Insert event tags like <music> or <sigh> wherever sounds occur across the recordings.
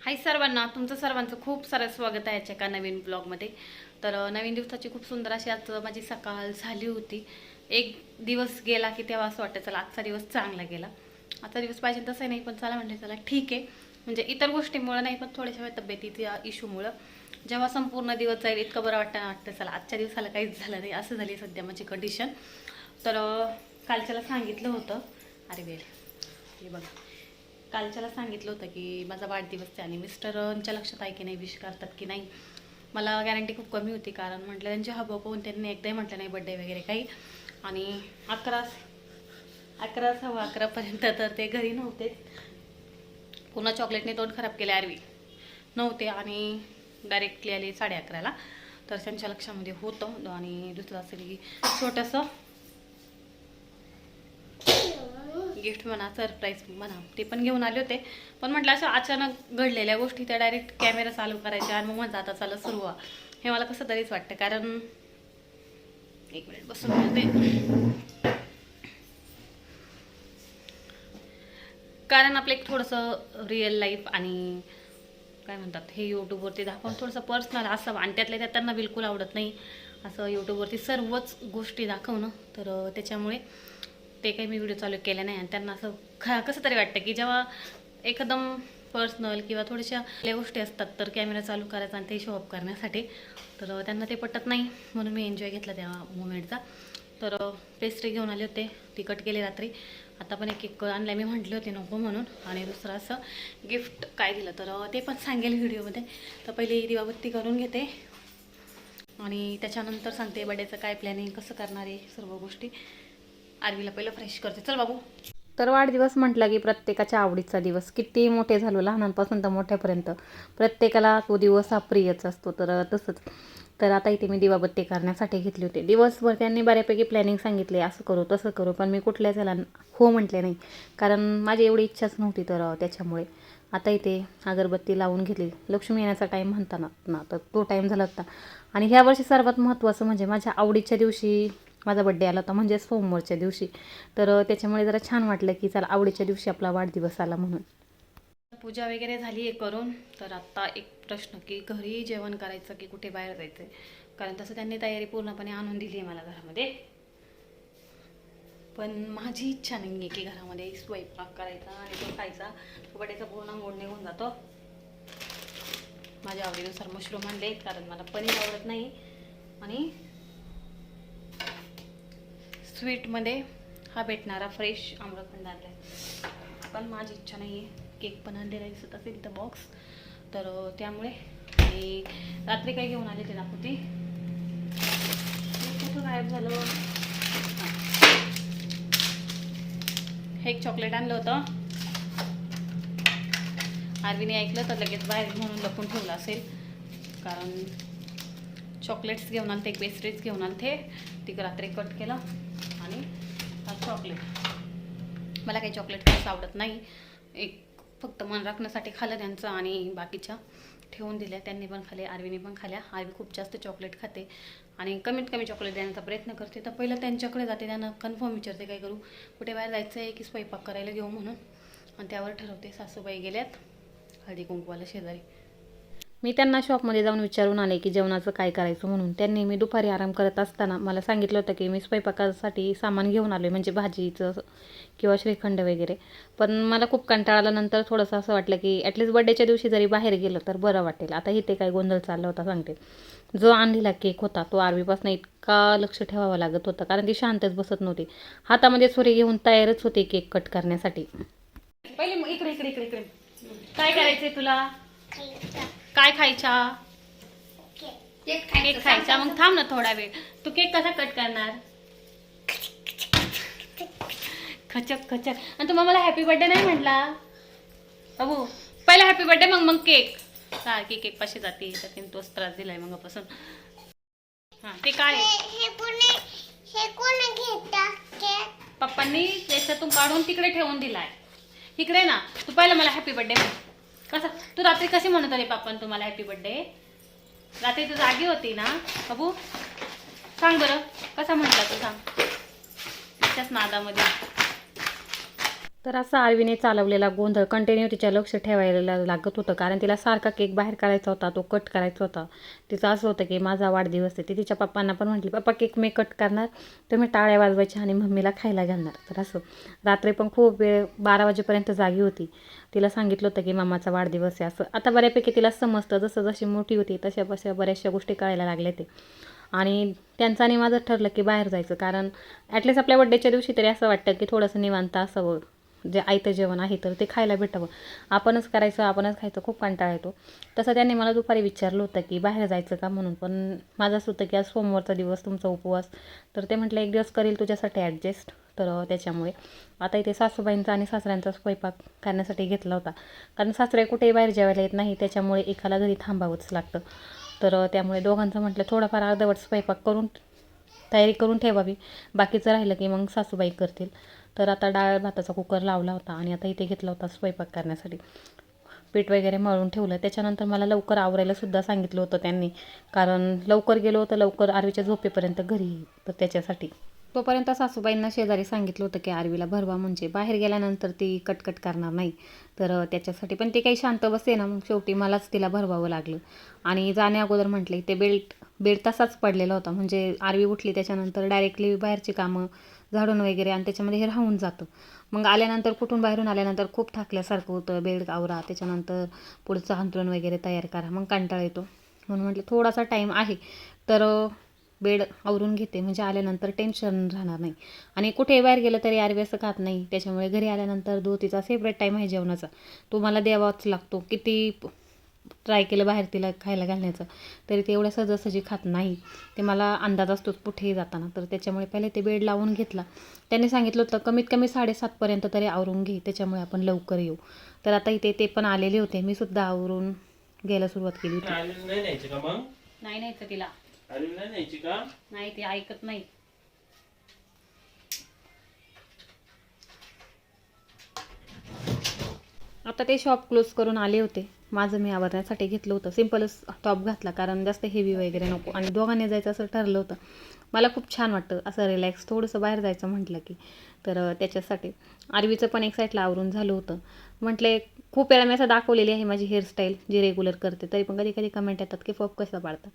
हाय सर्वांना तुमचं सर्वांचं खूप सारं स्वागत आहे याच्या एका नवीन ब्लॉगमध्ये तर नवीन दिवसाची खूप सुंदर अशी आज माझी सकाळ झाली होती. एक दिवस गेला की तेव्हा असं वाटतं चला आजचा दिवस चांगला गेला. आजचा दिवस पाहिजे तसं नाही पण चला म्हणजे चला ठीक आहे. म्हणजे इतर गोष्टीमुळं नाही पण थोड्याशा वेळ तब्येतीच्या इशूमुळं जेव्हा संपूर्ण दिवस जाईल इतकं बरं वाटतं वाटतं चला आजच्या दिवसाला काहीच झालं नाही असं झाली सध्या माझी कंडिशन तर कालच्याला सांगितलं होतं. अरे वेळ हे बघा. कालच्याला सांगितलं होतं की माझा वाढदिवस आहे आणि मिस्टरांच्या लक्षात आहे की नाही विश करतात की नाही. मला गॅरंटी खूप कमी होती कारण म्हटलं त्यांचे हबं पाहून त्यांनी एकदाही म्हटलं नाही बड्डे वगैरे काही. आणि अकरा अकरा सव्वा अकरापर्यंत तर ते घरी नव्हते. पुन्हा चॉकलेटने तोंड खराब केले आरवी. नव्हते आणि डायरेक्टली आले साडे अकराला. तर त्यांच्या लक्षामध्ये होतं. आणि दुसरं असेल की छोटंसं गिफ्ट म्हणा सरप्राईज म्हणा ते पण घेऊन आले होते. पण म्हटलं असं अचानक घडलेल्या गोष्टी त्या डायरेक्ट कॅमेरा चालू करायच्या आणि मग म्हणतात आता चालत सुरू व्हा. हे मला कसं तरीच वाटतं कारण एक मिनिट बसून मिळते कारण आपलं एक थोडंसं रिअल लाईफ आणि काय म्हणतात हे यूट्यूबवरती दाखवून थोडंसं पर्सनल असावं आणि त्यातल्या त्यात त्यांना बिलकुल आवडत नाही. असं यूट्यूबवरती सर्वच गोष्टी दाखवणं तर त्याच्यामुळे ते काही मी व्हिडिओ चालू केले नाही. आणि त्यांना असं खा कसं तरी वाटतं की जेव्हा एकदम पर्सनल किंवा थोड्याशा आपल्या गोष्टी असतात तर कॅमेरा चालू करायचा आणि ते शोअप करण्यासाठी तर त्यांना ते पटत नाही. म्हणून मी एन्जॉय घेतला त्या मुमेंटचा तर पेस्ट्री घेऊन आले होते तिकट केले रात्री. आता पण एक एक आणला मी म्हटली होती नको म्हणून. आणि दुसरं असं गिफ्ट काय दिलं? तर ते पण सांगेल व्हिडिओमध्ये तर पहिली दिवाबत्ती करून घेते. आणि त्याच्यानंतर सांगते बड्याचं काय प्लॅनिंग कसं करणार आहे सर्व गोष्टी. आरवीला पहिलं फ्रेश करते. चल बाबू. तर वाढदिवस म्हटला की प्रत्येकाच्या आवडीचा दिवस. किती मोठे झालो लहानांपासून तर मोठ्यापर्यंत. प्रत्येकाला तो दिवस हा प्रियच असतो. तर तसंच. तर आता इथे मी दिवाबत्ती करण्यासाठी घेतली होती. दिवसभर त्यांनी बऱ्यापैकी प्लॅनिंग सांगितले. असं करू तसं करू. पण मी कुठल्याच याला हो म्हटले नाही. कारण माझी एवढी इच्छाच नव्हती तर त्याच्यामुळे. आता इथे अगरबत्ती लावून घेतली. लक्ष्मी येण्याचा टाईम म्हणताना. ना तर तो टाईम झाला होता आणि ह्या वर्षी सर्वात महत्त्वाचं म्हणजे माझ्या आवडीच्या दिवशी माझा बड्डे आला होता म्हणजेच सोमवारच्या दिवशी. तर त्याच्यामुळे जरा छान वाटलं की चला आवडीच्या दिवशी आपला वाढदिवस आला म्हणून. पूजा वगैरे झाली आहे करून. तर आत्ता एक प्रश्न की घरी जेवण करायचं की कुठे बाहेर जायचं कारण तसं त्यांनी तयारी पूर्णपणे आणून दिली आहे मला घरामध्ये. पण माझी इच्छा नाही आहे की घरामध्ये स्वयंपाक करायचा आणि तो खायचा. बड्डेचा पूर्ण मूड निघून जातो. माझ्या आवडीनुसार मशरूम आणले कारण मला पनीर आवडत नाही. आणि स्वीटमध्ये हा भेटणारा फ्रेश आम्रखंड आणला आहे. पण माझी इच्छा नाही आहे. केक पण आणलेला दिसत असेल तर बॉक्स तर त्यामुळे आणि रात्री काही घेऊन आले ते दाखवते. कुठं गायब झालं? हे. एक चॉकलेट आणलं होतं. आरवीने ऐकलं तर लगेच बाहेर म्हणून लपून ठेवलं असेल. कारण चॉकलेट्स घेऊन आलते पेस्ट्रीज घेऊन आलते. तिक रात्री कट केलं. चॉकलेट. मला काही चॉकलेट खास आवडत नाही. एक फक्त मन राखण्यासाठी खाल्लं त्यांचं आणि बाकीच्या ठेवून दिल्या. त्यांनी पण खाल्ले आरवीने पण खाल्या आरवी खूप जास्त चॉकलेट खाते आणि कमीत कमी चॉकलेट देण्याचा प्रयत्न करते. तर पहिलं त्यांच्याकडे जाते त्यांना कन्फर्म विचारते काय करू? कुठे बाहेर जायचं आहे की स्वयंपाक करायला घेऊ म्हणून? आणि त्यावर ठरवते सासूबाई गेल्यात हळदी कुंकवाला शेजारी. मी त्यांना शॉपमध्ये जाऊन विचारून आले की जेवणाचं काय करायचं म्हणून. त्यांनी मी दुपारी आराम करत असताना मला सांगितलं होतं की मी स्वयंपाकासाठी सामान घेऊन आलो म्हणजे भाजीचं किंवा श्रीखंड वगैरे. पण मला खूप कंटाळा आल्यानंतर थोडंसं असं वाटलं की ॲटलिस्ट बड्डेच्या दिवशी जरी बाहेर गेलो तर बरं वाटेल. आता इथे काय गोंधळ चालला होता सांगते. जो आणलेला केक होता तो आरवीपासून इतका लक्ष ठेवावा लागत होता कारण ती शांतच बसत नव्हती. हातामध्ये सुरी घेऊन तयारच होते केक कट करण्यासाठी. पहिले इकडे इकडे इकडे इकडे. काय करायचंय तुला? काय खायच्या केक खायचा. मग थांब ना थोडा वेळ. तू केक कसा कट करणार? खचक खचक. आणि तू मला हॅपी बर्थडे नाही म्हटला. अबू पहिला हॅपी बर्थडे मग मग केक. सारखी केक पाशी जाते. तर तिने तोच त्रास दिलाय मगापासून. हा ते काय? हे हे केक? पप्पांनी त्याच्यातून काढून तिकडे ठेवून दिलाय. इकडे ना. तू पहिला मला हॅपी बर्थडे कसा? तू रात्री कशी म्हणत आली पप्पान तुम्हाला हॅपी बर्थडे रात्री तू जागी होती ना बाबू? सांग बरं कसा म्हटला तू सांग? त्याच्याच नादामध्ये. तर असा आळवीने चालवलेला गोंधळ कंटिन्यू तिच्या लक्ष ठेवायला लागत होतं. कारण तिला सारखा केक बाहेर काढायचा होता तो कट करायचा होता. तिचं असं होतं की माझा वाढदिवस आहे. ती तिच्या पप्पांना पण म्हटली पप्पा केक मी कट करणार. तुम्ही टाळ्या वाजवायच्या आणि मम्मीला खायला घालणार. तर असं. रात्री पण खूप वेळ बारा वाजेपर्यंत जागी होती. तिला सांगितलं होतं की मामाचा वाढदिवस आहे. असं. आता बऱ्यापैकी तिला समजतं. जसं जशी मोठी होती तशा तशा बऱ्याचशा गोष्टी कळायला लागल्या ते. आणि त्यांचं आणि माझं ठरलं की बाहेर जायचं. कारण ॲटलीस्ट आपल्या बड्डेच्या दिवशी तरी असं वाटतं की थोडंसं निवांत असावं. जे आयतं जेवण आहे तर ते खायला भेटावं. आपणच करायचं आपणच खायचं खूप कंटाळा येतो. तसं त्यांनी मला दुपारी विचारलं होतं की बाहेर जायचं का म्हणून पण माझं असं होतं की आज सोमवारचा दिवस तुमचा उपवास. तर ते म्हटलं एक दिवस करेल तुझ्यासाठी ॲडजस्ट तर त्याच्यामुळे. आता इथे सासूबाईंचा आणि सासऱ्यांचा स्वयंपाक करण्यासाठी घेतला होता. कारण सासरे कुठेही बाहेर जेवायला येत नाही त्याच्यामुळे एकाला घरी थांबावंच लागतं. तर त्यामुळे दोघांचं म्हटलं थोडाफार अर्धवट स्वयंपाक करून तयारी करून ठेवावी. बाकीचं राहिलं की मग सासूबाई करतील. तर आता डाळ भाताचा कुकर लावला होता आणि आता इथे घेतला होता स्वयंपाक करण्यासाठी. पीठ वगैरे मळून ठेवलं. त्याच्यानंतर मला लवकर आवरायलासुद्धा सांगितलं होतं त्यांनी. कारण लवकर गेलो तर लवकर आरवीच्या झोपेपर्यंत घरी तर त्याच्यासाठी. तोपर्यंत सासूबाईंना शेजारी सांगितलं होतं की आरवीला भरवा म्हणजे. बाहेर गेल्यानंतर ती कटकट करणार नाही. तर त्याच्यासाठी पण ती काही शांत बसे ना. मग शेवटी मलाच तिला भरवावं लागलं. आणि जाण्या अगोदर म्हटले ते बेल्ट बेड तसाच पडलेला होता. म्हणजे आरवी उठली त्याच्यानंतर डायरेक्टली बाहेरची कामं झाडून वगैरे आणि त्याच्यामध्ये हे राहून जातं. मग आल्यानंतर कुठून बाहेरून आल्यानंतर खूप थाकल्यासारखं होतं. बेड आवरा. त्याच्यानंतर पुढचं अंतरण वगैरे तयार करा. मग कंटाळा येतो. म्हणून म्हटलं थोडासा टाईम आहे. तर बेड आवरून घेते म्हणजे आल्यानंतर टेन्शन राहणार नाही आणि कुठे बाहेर गेलं तरी आरवी असं खात नाही त्याच्यामुळे घरी आल्यानंतर दो तिचा सेपरेट टाईम आहे जेवणाचा तो मला द्यावाच लागतो किती ट्राय केलं बाहेर तिला खायला घालण्याचं तरी ते एवढ्या सहजासहजी खात नाही ते मला अंदाज असतोच कुठेही जाताना तर त्याच्यामुळे पहिले ते बेड लावून घेतला त्यांनी सांगितलं होतं कमीत कमी साडेसातपर्यंत तरी आवरून घे त्याच्यामुळे आपण लवकर येऊ तर आता इथे ते पण आलेले होते मी सुद्धा आवरून घ्यायला सुरुवात केली होती नाही नाही नाही तिला आलेलं नाही न्यायची का? नाही ती ऐकत नाही आता ते शॉप क्लोज करून आले होते. माझं मी आवरण्यासाठी घेतलं होतं. सिम्पलच टॉप घातला कारण जास्त हेवी वगैरे नको. आणि दोघांनी जायचं असं ठरलं होतं. मला खूप छान वाटतं असं रिलॅक्स थोडंसं बाहेर जायचं म्हटलं की. तर त्याच्यासाठी. आरवीचं पण एक साईडला आवरून झालं होतं. म्हटले खूप वेळा मी असं दाखवलेली आहे माझी हेअरस्टाईल जी रेग्युलर करते तरी पण कधी कधी कमेंट येतात की फॉप कसं पाडतं?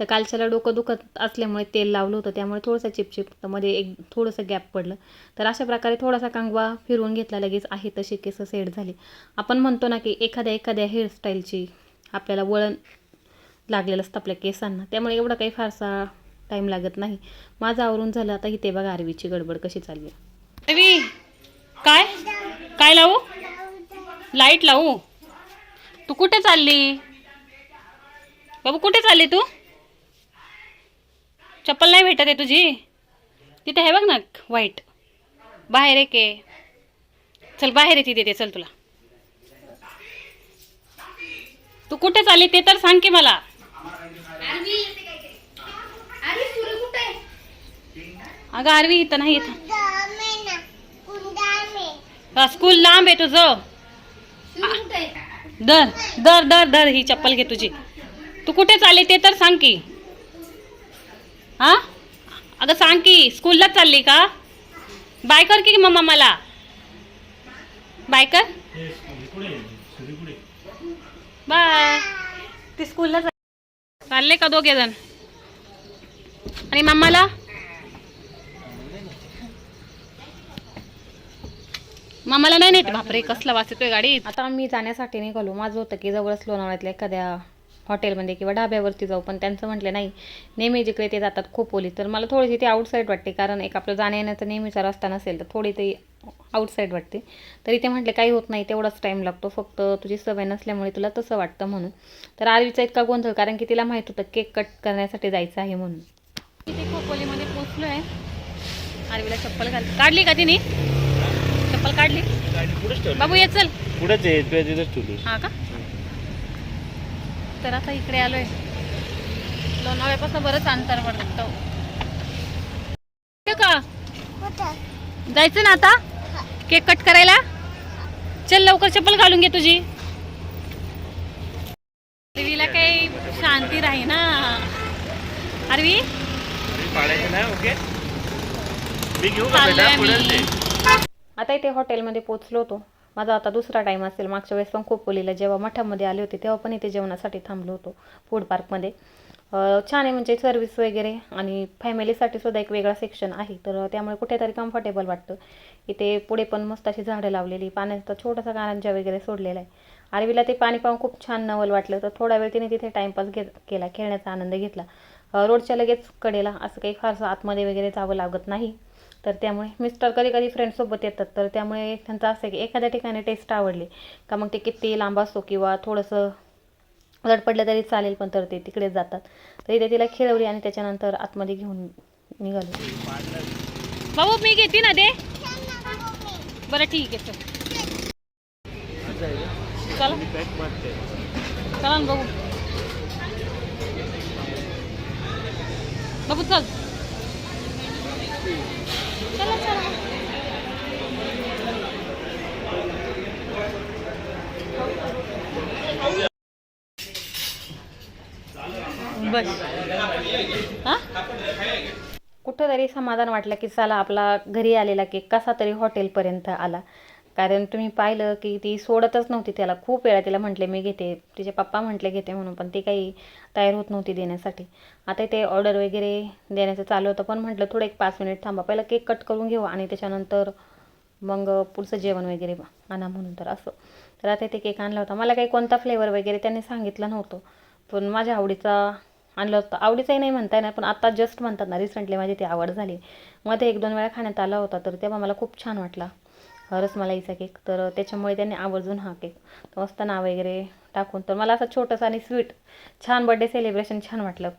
तर कालच्याला डोकं दुखत असल्यामुळे तेल लावलं होतं त्यामुळे थोडंसं चिपचिप तर मध्ये एक थोडंसं गॅप पडलं. तर अशा प्रकारे थोडासा कांगवा फिरवून घेतला लगेच आहे तशी केस सेट झाली. आपण म्हणतो ना की एखाद्या एखाद्या हेअरस्टाईलची आपल्याला वळण लागलेलं असतं आपल्या केसांना त्यामुळे एवढा काही फारसा टाईम लागत नाही. माझं आवरून झालं आता इथे बघा आरवीची गडबड कशी चालली आरवी काय? काय लावू? लाइट लावू. तू कुठे चालली? बाबू कुठे चालली तू? चप्पल नाही भेटत आहे तुझी. तिथे आहे बघ ना व्हाईट बाहेर आहे. चल बाहेर आहे तिथे ते चल तुला. तू कुठे चालली ते तर सांग की मला. अगं आरवी इथं नाही इथं. स्कूल लांब आहे तुझं. दर दर दर दर ही चप्पल घे तुझी. तू कुठे चालली ते तर सांग की. हा? अगं सांग की स्कूलला चालली का? बाय कर की मम्मा मला? बाय कर बाय. ते स्कूलला चाल- चालले का दोघे जण आणि मम्माला? मामाला नाही नेत बापरे कसला वास येतोय गाडीत. आता आम्ही जाण्यासाठी निघालो. माझं होतं की जवळच लोणावळ्यातल्या एखाद्या हॉटेलमध्ये किंवा ढाब्यावरती जाऊ पण त्यांचं म्हटलं नाही नेहमी जिकडे ते जातात खूप ओली. तर मला थोडीशी ती आउटसाईड वाटते कारण एक आपलं जाण्या येण्याचा नेहमीचा रस्ता नसेल तर थोडी ती आउटसाईड वाटते. तरी ते म्हटले काही होत नाही तेवढाच टाईम लागतो फक्त तुझी सवय नसल्यामुळे तुला तसं वाटतं म्हणून. तर आरवीचा इतका गोंधळ कारण की तिला माहीत होतं केक कट करण्यासाठी जायचं आहे म्हणून. इथे खोपोलीमध्ये पोचलो आहे आरवीला चप्पल घाल काढली का तिने? काढली? बाबू ये चल. पुढेच आहे तुझ्या तिथेच ठेवली. हा का? तर आता इकडे आलोय. लोणावळ्यापासून बरंच अंतर पडतं. का? जायचं ना आता? केक कट करायला? चल लवकर चप्पल घालून घे तुझी. देवीला काही शांती राही ना. ओके? मी घेऊ आता इथे हॉटेलमध्ये पोचलो होतो. माझा आता दुसरा टाईम असेल. मागच्या वेळेस पण खोपोलीला जेव्हा मठामध्ये आले होते तेव्हा पण इथे जेवणासाठी थांबलो होतो फूड पार्कमध्ये छान आहे म्हणजे सर्व्हिस वगैरे आणि फॅमिलीसाठी सुद्धा एक वेगळा सेक्शन आहे. तर त्यामुळे कुठेतरी कम्फर्टेबल वाटतं. इथे पुढे पण मस्त अशी झाडं लावलेली पाण्याचा छोटासा कारंजा वगैरे सोडलेला आहे. आरवीला ते पाणी पाहून खूप छान नवल वाटलं. तर थोडा वेळ तिने तिथे टाईमपास घेत केला खेळण्याचा आनंद घेतला. रोडच्या लगेच कडेला असं काही फारसं आतमध्ये वगैरे जावं लागत नाही. तर त्यामुळे मिस्टर कधी कधी फ्रेंडसोबत येतात. तर त्यामुळे त्यांचं असं आहे की एखाद्या ठिकाणी टेस्ट आवडली का मग ते किती लांब असो किंवा थोडंसं जड पडलं तरी चालेल पण तर ते तिकडे जातात. तर इथे तिला खेळवली आणि त्याच्यानंतर आतमध्ये घेऊन निघाले. भाऊ मी घेते ना ते बरं ठीक आहे चल. चला. चला ना बघू बाबू चल. थोडंसं तरी समाधान वाटलं की चला आपला घरी आलेला केक कसा तरी हॉटेलपर्यंत आला. कारण तुम्ही पाहिलं की ती सोडतच नव्हती त्याला. खूप वेळा तिला म्हटले मी घेते. तिचे पप्पा म्हटले घेते म्हणून. पण ती काही तयार होत नव्हती देण्यासाठी. आता ते ऑर्डर वगैरे देण्याचं चालू होतं. पण म्हटलं थोडं एक पाच मिनिट थांबा. पहिला केक कट करून घेऊ आणि त्याच्यानंतर मग पुढचं जेवण वगैरे आणा म्हणून. तर असं. तर आता ते केक आणला होता. मला काही कोणता फ्लेवर वगैरे त्यांनी सांगितलं नव्हतं. पण माझ्या आवडीचा आणलं होतं. आवडीचंही नाही म्हणता येणार पण आता जस्ट म्हणतात ना रिसेंटली माझी ती आवड झाली. मध्ये एक दोन वेळा खाण्यात आला होता तर तेव्हा मला खूप छान वाटला. अ, रसमलाईचा केक तर त्याच्यामुळे त्यांनी आवर्जून हा केक मस्त नाव वगैरे टाकून तर मला असं छोटंसं आणि स्वीट छान बड्डे सेलिब्रेशन छान वाटलं.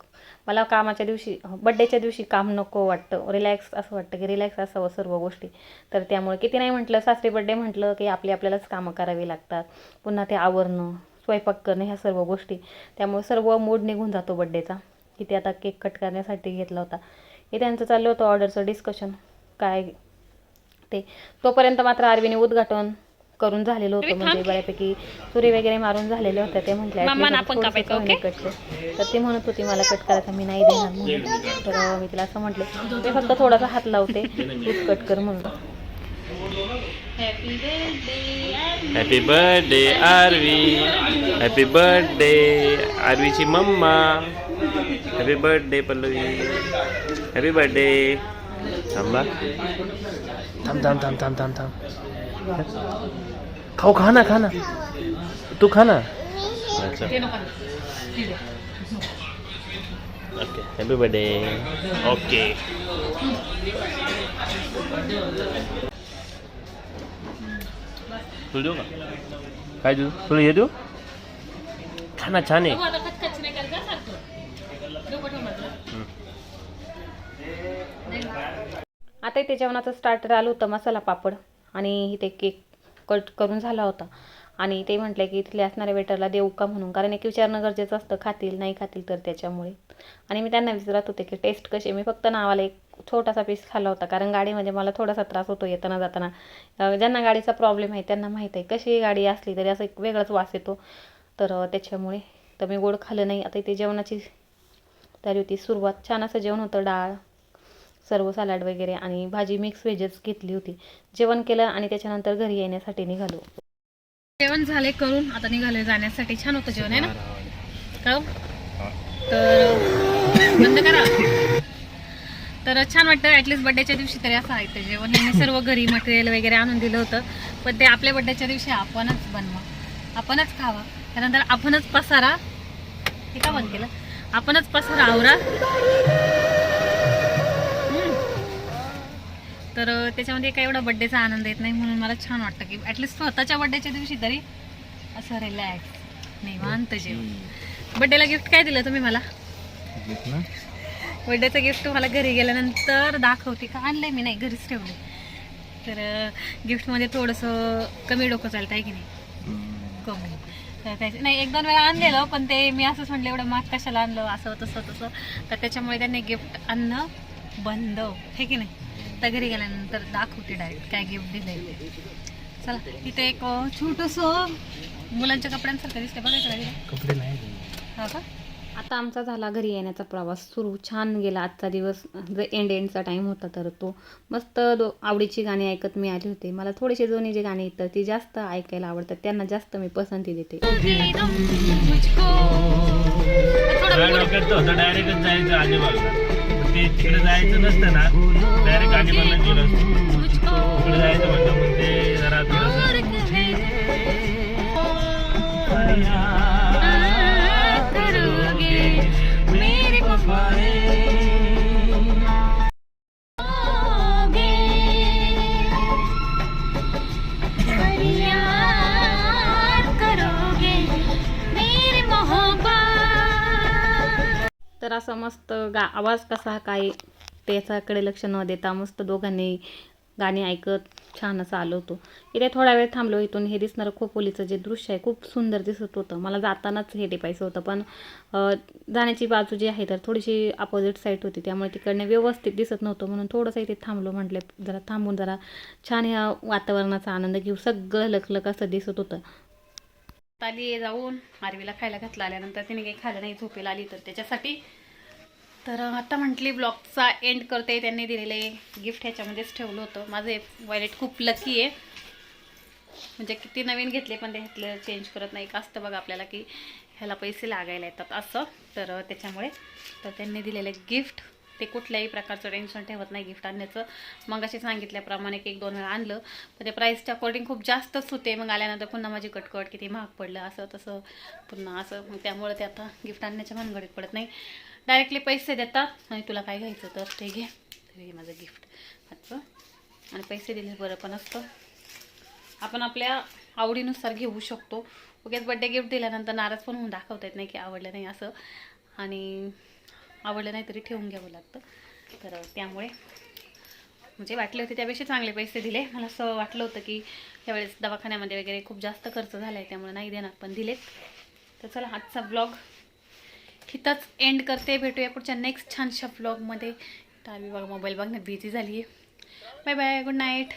मला कामाच्या दिवशी बड्डेच्या दिवशी काम नको वाटतं. रिलॅक्स असं वाटतं की रिलॅक्स असावं सर्व गोष्टी. तर त्यामुळे किती नाही म्हटलं सासरी बड्डे म्हटलं की आपली आपल्यालाच कामं करावी लागतात. पुन्हा ते आवरणं. स्वयंपाक करणं ह्या सर्व गोष्टी. त्यामुळे सर्व मूड निघून जातो बड्डेचा किती आता केक कट करण्यासाठी घेतला होता. हे त्यांचं चाललं होतं ऑर्डरचं डिस्कशन काय ते. तोपर्यंत मात्र आरवीने उद्घाटन करून झालेलं होतं. म्हणजे बऱ्यापैकी सुरी वगैरे मारून झालेले होते ते म्हटले कट तर ती म्हणत होती मला कट करायचा मी नाही देणार म्हणून. तर मी तिला असं म्हटले ते फक्त थोडासा हात लावते <laughs> तूच कट कर म्हणून. Happy birthday Aarvi happy birthday आरवीची mama happy birthday Pallavi happy birthday थांबा थांब थांब थांब थांब थांब थांब खाऊ खा ना खा ना तू खा ना अच्छा ओके हॅपी बर्थडे ओके तू देऊ का? काय देऊ तुला हे देऊ? छान आहे छान आहे. आता इथे जेवणाचं स्टार्टर आलं होतं मसाला पापड. आणि इथे केक कट करून झाला होता. आणि ते म्हटले की इथले असणाऱ्या वेटरला देऊ का म्हणून? कारण एक विचारणं गरजेचं असतं खातील नाही खातील तर त्याच्यामुळे. आणि मी त्यांना विचारत होते की टेस्ट कशी? मी फक्त नावाला एक छोटासा पीस खाल्ला होता. कारण गाडीमध्ये मला थोडासा त्रास होतो येताना जाताना. ज्यांना गाडीचा प्रॉब्लेम आहे त्यांना माहीत आहे. कशी गाडी असली तरी असं एक वेगळाच वास येतो. तर त्याच्यामुळे तर मी गोड खाल्लं नाही. आता इथे जेवणाची तयारी होती. सुरुवात छान असं जेवण होतं. डाळ सर्व सलाड वगैरे आणि भाजी मिक्स व्हेजच घेतली होती. जेवण केलं आणि त्याच्यानंतर घरी येण्यासाठी निघालो. जेवण झाले करून आता निघालो जाण्यासाठी. छान होतं जेवण आहे ना? का हो? तर बंद करा. तर छान वाटतं ॲटलिस्ट बड्डेच्या दिवशी तरी असं आहे जेवण. यांनी सर्व घरी मटेरियल वगैरे आणून दिलं होतं. पण ते आपल्या बड्डेच्या दिवशी आपणच बनवा. आपणच खावा. त्यानंतर आपणच पसारा. हे का बंद केलं? आपणच पसारा आवरा. तर त्याच्यामध्ये काही एवढा बड्डेचा आनंद येत नाही म्हणून मला छान वाटतं की ॲटलिस्ट स्वतःच्या बड्डेच्या दिवशी तरी असं रिलॅक्स निवांत जेवण. बड्डेला गिफ्ट काय दिलं तुम्ही मला? बड्डेचं गिफ्ट मला घरी गेल्यानंतर दाखवते का? आणलंय मी नाही घरीच ठेवले तर गिफ्टमध्ये थोडंसं कमी डोकं चालतं आहे की नाही? कमी. तर त्याचे नाही एक दोन वेळा आणलेलं पण ते मी असंच म्हटलं एवढं माग कशाला आणलं असं तसं तसं. तर त्याच्यामुळे त्यांनी गिफ्ट आणणं बंद हे की नाही? तर घरी गेल्यानंतर दाखवते डायरेक्ट काय गिफ्ट दिलंय चला इथे एक छोटंसं मुलांच्या कपड्यांसारखं दिसतं बघायचं तिथे? कपडे नाही. हा का? आता आमचा झाला घरी येण्याचा प्रवास सुरू छान गेला आजचा दिवस जे एंड एंडचा टाईम होता तर तो मस्त दो आवडीची गाणी ऐकत मी आले होते मला थोडेसे जुनी जे गाणी येतात ती जास्त ऐकायला आवडतात त्यांना जास्त मी पसंती देते डायरेक्टच जायचं ते तिकडे जायचं नसतं ना डायरेक्ट तिकडे जायचं जरा थोडंसं तर असा मस्त गा आवाज कसा काय त्याच्याकडे लक्ष न देता मस्त दोघांनी गाणी ऐकत छान असं आलो होतो. इथे थोडा वेळ थांबलो इथून. हे दिसणारं खोपोलीचं जे दृश्य आहे खूप सुंदर दिसत होतं. मला जातानाच हे टिपायचं होतं. पण जाण्याची बाजू जी आहे तर थोडीशी अपोजिट साईड होती. त्यामुळे तिकडनं व्यवस्थित दिसत नव्हतं. म्हणून थोडंसं इथे थांबलो म्हटलं जरा थांबून जरा छान ह्या वातावरणाचा आनंद घेऊ. सगळं लखलख असं दिसत होतं. आली जाऊन. आरवीला खायला घातलं आल्यानंतर तिने काही खाल्लं नाही. झोपेला आली तर त्याच्यासाठी तर आता म्हटली ब्लॉगचा एंड करते. त्यांनी दिलेले गिफ्ट ह्याच्यामध्येच ठेवलं होतं. माझं हे वॉलेट खूप लकी आहे. म्हणजे किती नवीन घेतले पण ते ह्यातलं चेंज करत नाही. का असतं बघा आपल्याला की ह्याला पैसे लागायला येतात असं. तर त्याच्यामुळे तर त्यांनी दिलेले गिफ्ट ते कुठल्याही प्रकारचं टेन्शन ठेवत नाही गिफ्ट आणण्याचं. मग असे सांगितल्याप्रमाणे एक दोन वेळा आणलं. पण ते प्राईसच्या अकॉर्डिंग खूप जास्तच होते. मग आल्यानंतर पुन्हा माझी कटकट किती महाग पडलं. असं तसं पुन्हा असं. मग त्यामुळे ते आता गिफ्ट आणण्याच्या भानगडीत पडत नाही. डायरेक्टली पैसे देतात. आणि तुला काय घ्यायचं तर ते घे. हे माझं गिफ्ट आजचं आणि पैसे दिले बरं पण असतं. आपण आपल्या आवडीनुसार घेऊ शकतो. उगेच बड्डे गिफ्ट दिल्यानंतर नाराज पण होऊन दाखवता येत नाही की आवडलं नाही असं. आणि आवडलं नाही तरी ठेवून घ्यावं लागतं. तर त्यामुळे म्हणजे वाटले होते त्यापेक्षा चांगले पैसे दिले. मला असं वाटलं होतं की यावेळेस दवाखान्यामध्ये वगैरे खूप जास्त खर्च झाला आहे त्यामुळे नाही देणार पण दिलेत. तर चला आजचा ब्लॉग इथंच एंड करते. भेटूया पुढच्या नेक्स्ट छानशा ब्लॉगमध्ये तर आम्ही बघा मोबाईल बघण्यात बिझी झाली आहे बाय बाय गुड नाईट